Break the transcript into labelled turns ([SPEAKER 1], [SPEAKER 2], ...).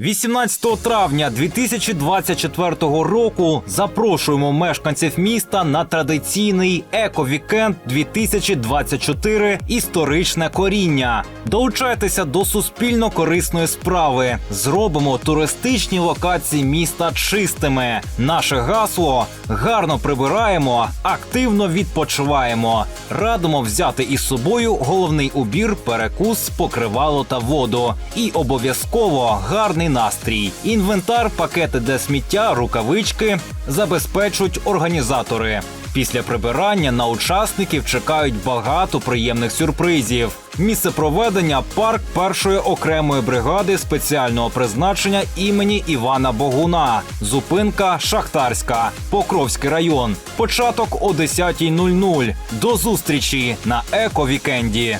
[SPEAKER 1] 18 травня 2024 року запрошуємо мешканців міста на традиційний еко-вікенд 2024 історичне коріння. Долучайтеся до суспільно корисної справи. Зробимо туристичні локації міста чистими. Наше гасло гарно прибираємо, активно відпочиваємо. Радимо взяти із собою головний убір, перекус, покривало та воду. І обов'язково гарний настрій. Інвентар, пакети для сміття, рукавички забезпечують організатори. Після прибирання на учасників чекають багато приємних сюрпризів. Місце проведення парк першої окремої бригади спеціального призначення імені Івана Богуна. Зупинка Шахтарська, Покровський район. Початок о 10.00. До зустрічі на еко-вікенді.